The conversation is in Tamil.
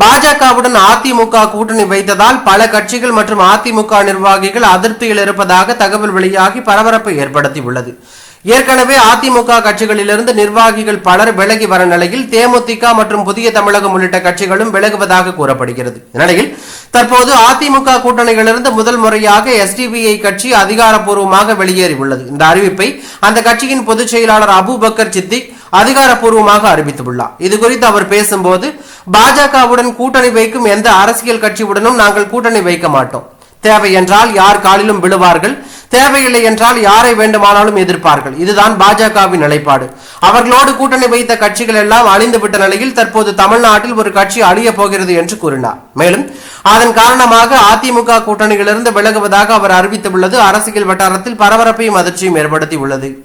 பாஜகவுடன் அதிமுக கூட்டணி வைத்ததால் பல கட்சிகள் மற்றும் அதிமுக நிர்வாகிகள் அதிருப்தியில் இருப்பதாக தகவல் வெளியாகி பரபரப்பை ஏற்படுத்தியுள்ளது. ஏற்கனவே அதிமுக கட்சிகளிலிருந்து நிர்வாகிகள் பலர் விலகி வர நிலையில் தேமுதிக மற்றும் புதிய தமிழகம் உள்ளிட்ட கட்சிகளும் விலகுவதாக கூறப்படுகிறது. இந்நிலையில் தற்போது அதிமுக கூட்டணியிலிருந்து முதல் முறையாக எஸ்டிபிஐ கட்சி அதிகாரப்பூர்வமாக வெளியேறியுள்ளது. இந்த அறிவிப்பை அந்த கட்சியின் பொதுச் செயலாளர் அபுபக்கர் சித்திக் அதிகாரப்பூர்வமாக அறிவித்துள்ளார். இது குறித்து அவர் பேசும்போது பாஜகவுடன் கூட்டணி வைக்கும் எந்த அரசியல் கட்சியுடனும் நாங்கள் கூட்டணி வைக்க மாட்டோம். தேவை என்றால் யார் காலிலும் விழுவார்கள்? தேவையில்லை என்றால் யாரை வேண்டுமானாலும் எதிர்ப்பார்கள். இதுதான் பாஜகவின் நிலைப்பாடு. அவர்களோடு கூட்டணி வைத்த கட்சிகள் எல்லாம் அழிந்துவிட்ட நிலையில் தற்போது தமிழ்நாட்டில் ஒரு கட்சி அழிய போகிறது என்று கூறினார். மேலும் அதன் காரணமாக அதிமுக கூட்டணியிலிருந்து விலகுவதாக அவர் அறிவித்துள்ளது. அரசியல் வட்டாரத்தில் பரபரப்பையும் அதிர்ச்சியும் ஏற்படுத்தியுள்ளது.